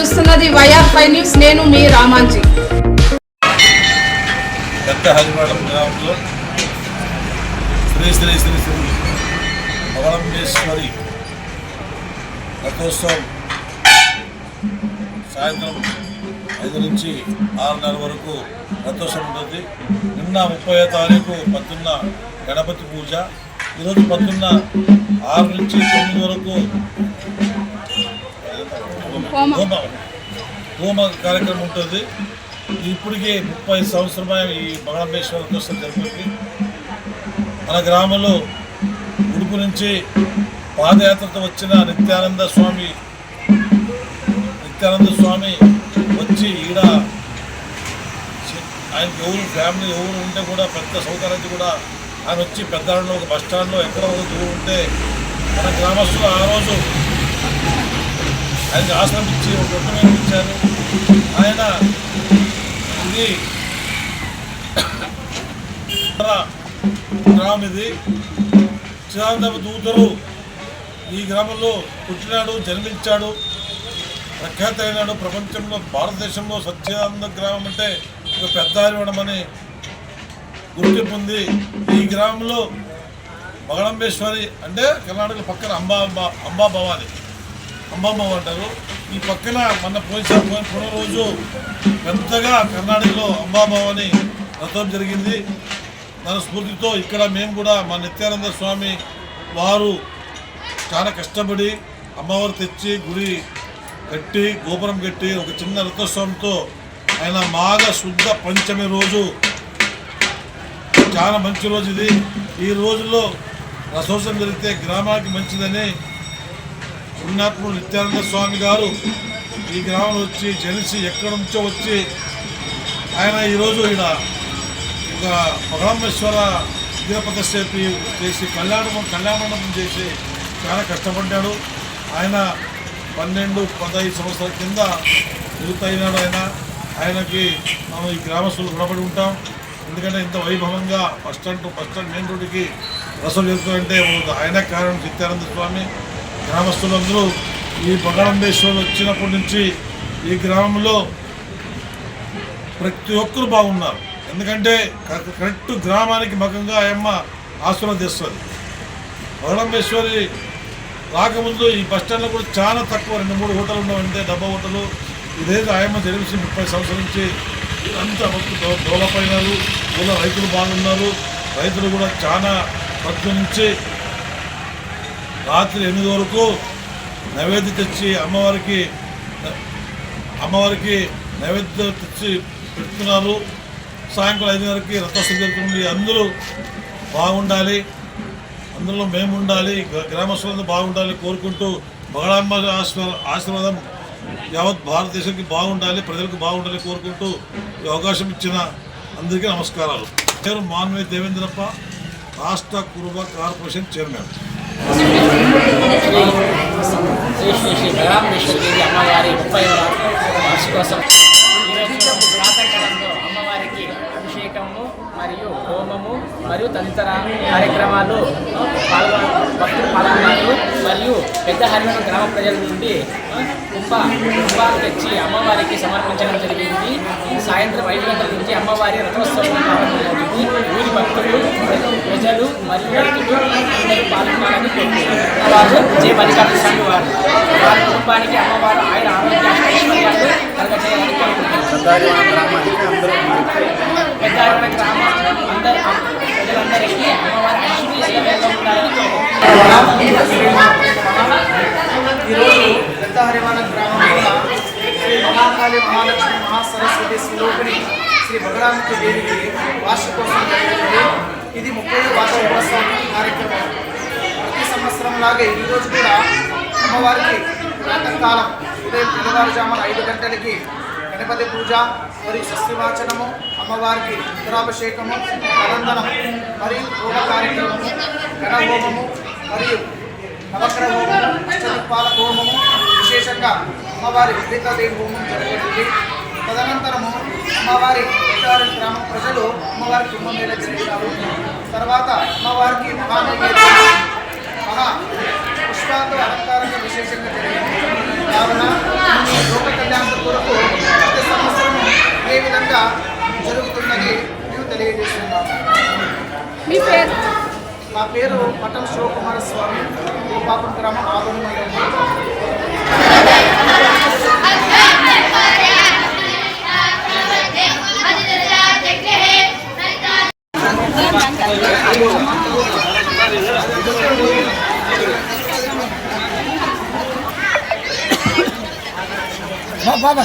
చూస్తున్నది YR five news. నేను మీ రామాంజీ. పెద్ద గ్రామంలో శ్రీ శ్రీ శ్రీ శ్రీ అవలంబేశ్వరి రథోత్సవం సాయంత్రం ఐదు నుంచి ఆరున్నర వరకు రథోత్సవం ఉంటుంది. నిన్న ముప్పై తారీఖు పద్దున్న గణపతి పూజ. ఈరోజు పద్దున్న ఆరు నుంచి తొమ్మిది వరకు హోమ హోమ కార్యక్రమం ఉంటుంది. ఇప్పటికే ముప్పై సంవత్సరమే ఈ మంగళమేశ్వర కోసం జరుగుతుంది. మన గ్రామంలో ఉడుపు నుంచి పాదయాత్రతో వచ్చిన నిత్యానంద స్వామి నిత్యానంద స్వామి వచ్చి ఈడ ఆయన ఎవరు ఫ్యామిలీ ఎవరు ఉంటే కూడా పెద్ద సౌకర్యం కూడా ఆయన వచ్చి పెద్దాడలో ఒక బస్ స్టాండ్లో ఎక్కడ ఒక దూరం ఉంటే మన గ్రామస్తులు ఆ రోజు ఆయన ఆసనం ఇచ్చి ఒక రొట్టె ఇచ్చారు. ఆయన ఇది గ్రామం ఇది. చిరాందపు దూతరు ఈ గ్రామంలో పుట్టినాడు జన్మించాడు. ప్రఖ్యాత అయినాడు ప్రపంచంలో భారతదేశంలో సత్యానంద గ్రామం అంటే ఒక పెద్ద అని గుర్తింపు ఉంది. ఈ గ్రామంలో మగళంబేశ్వరి అంటే కర్ణాటక పక్కన అంబా అంబా అంబా భవాని. అంబమ్మ అంటారు ఈ పక్కన మన పోయిన పోయిన రోజు పెద్దగా కర్ణాటకలో అని రథం జరిగింది. దాని స్ఫూర్తితో ఇక్కడ మేము కూడా మా నిత్యానంద స్వామి వారు చాలా కష్టపడి అమ్మవారు తెచ్చి గుడి కట్టి గోపురం కట్టి ఒక చిన్న రథోత్సవంతో ఆయన మాఘ శుద్ధ పంచమి రోజు. చాలా మంచి రోజు ఇది. ఈ రోజుల్లో రథోత్సవం జరిగితే గ్రామానికి మంచిదని పుణ్యాత్ముడు నిత్యానంద స్వామి గారు ఈ గ్రామంలో వచ్చి జనిసి ఎక్కడి నుంచో వచ్చి ఆయన ఈరోజు ఈడ ఒక మగళమేశ్వర విగ్రహప్రతిష్ఠ చేసి కళ్యాణం కళ్యాణమండపం చేసి చాలా కష్టపడ్డాడు. ఆయన పన్నెండు పదహైదు సంవత్సరాల కింద యూత్ అయినాడు ఆయన. ఆయనకి మనం ఈ గ్రామస్తులు రుణపడి ఉంటాం. ఎందుకంటే ఇంత వైభవంగా first and first and stand main రోడ్డుకి రసం జరుగుతుందంటే ఆయన కారణం నిత్యానంద స్వామి. గ్రామస్తులందరూ ఈ బగడంబేశ్వరులు వచ్చినప్పటి నుంచి ఈ గ్రామంలో ప్రతి ఒక్కరు బాగున్నారు. ఎందుకంటే కరెక్ట్- గ్రామానికి మగంగా ఆయమ్మ ఆశీర్వదిస్తుంది బగడంబేశ్వరి రాకముందు ఈ బస్ స్టాండ్లో కూడా చాలా తక్కువ రెండు మూడు హోటల్ ఉండవంటే డబ్బా హోటలు. ఇదేదో ఆయమ్మ జరిగి ముప్పై సంవత్సరాల నుంచి అంతా మొత్తం డెవలప్ అయినారు. ఊళ్ళో రైతులు బాగున్నారు. రైతులు కూడా చాలా పట్టు నుంచి రాత్రి ఎనిమిది వరకు నైవేద్యం తెచ్చి అమ్మవారికి అమ్మవారికి నైవేద్యం తెచ్చి పెడుతున్నారు. సాయంకాలం ఐదు వరకు రథోత్సవం జరుగుతుంది. అందరూ బాగుండాలి. అందులో మేము ఉండాలి. గ్రా- గ్రామస్తులందరూ బాగుండాలి కోరుకుంటూ బగడాంబ ఆశీర్వాదం యావత్ భారతదేశానికి బాగుండాలి ప్రజలకు బాగుండాలి కోరుకుంటూ ఈ అవకాశం ఇచ్చిన అందరికీ నమస్కారాలు. పేరు మాన్వే దేవేంద్రప్ప రాష్ట్ర కురుబ కార్పొరేషన్ చైర్మన్. శ్రీ శ్రీ శ్రీ బలరామేశ్వరి దేవి అమ్మవారి ముప్పై వార్షికోత్సవం ఈరోజు ప్రాతకాలంలో మరియు హోమము మరియు తదితర కార్యక్రమాలు పాల్గొన భక్తులు పాల్గొన్నారు. మరియు పెద్ద హరివరం గ్రామ ప్రజల నుండి కుంభ కుంభాలు తెచ్చి అమ్మవారికి సమర్పించడం జరిగింది. సాయంత్రం ఐదు గంటల నుంచి అమ్మవారి రథోత్సవం ప్రారంభమవుతుంది. ఊరి భక్తులు ప్రజలు మరియు రైతులు అందరూ పాల్గొనాలని కోరుకుంటున్నారు. వారు జే మల్లికార్జున స్వామి వారు. వారి కుటుంబానికి అమ్మవారు ఆయన ఆరోగ్య ఐశ్వర్యాలు కలగజేయాలని కోరుకుంటున్నారు. పెద్ద అరవై గ్రామ అందరు ప్రజలందరికీ అమ్మవారి ఐశ్వర్యం ఎల్లవేళలా ఉండాలని కోరుకుంటున్నారు ఈరోజు హరివన గ్రామంలో శ్రీ మహాకాళి మహాలక్ష్మి మహాసరస్వతి స్వరూపిణి శ్రీ బగరాముఖి దేవికి వార్షికోత్సవం జరిగింది. ఇది ముప్పై వార్షికోత్సవం కార్యక్రమం. ప్రతి సంవత్సరం లాగే ఈరోజు కూడా అమ్మవారికి ప్రాతకాలం ఉదయం తెల్లవారుజామున ఐదు గంటలకి గణపతి పూజ మరియు శస్త్రివాచనము అమ్మవారికి రుద్రాభిషేకము అనందనం మరియు హోమ కార్యక్రమము గణహోమము మరియు నవగ్రహ హోమము అష్టదిక్పాల హోమము విశేషంగా అమ్మవారి విద్యుతాదేవి హోమం జరుగుతుంది. తదనంతరము అమ్మవారి ఉత్తరారి గ్రామ ప్రజలు అమ్మవారి కుంభమేళ జరిగినారు తర్వాత అమ్మవారికి మహానైవేద్యం మహా పుష్పాలతో అలంకారంగా విశేషంగా జరిగింది. కావున లోక కళ్యాణం కొరకు ప్రతి సంవత్సరము ఏ విధంగా జరుగుతున్నది మేము తెలియజేస్తున్నాము. మీ పేరు? నా పేరు పట్టం శివకుమార స్వామి తిరుపాపం గ్రామం ఆదోని 好，爸爸。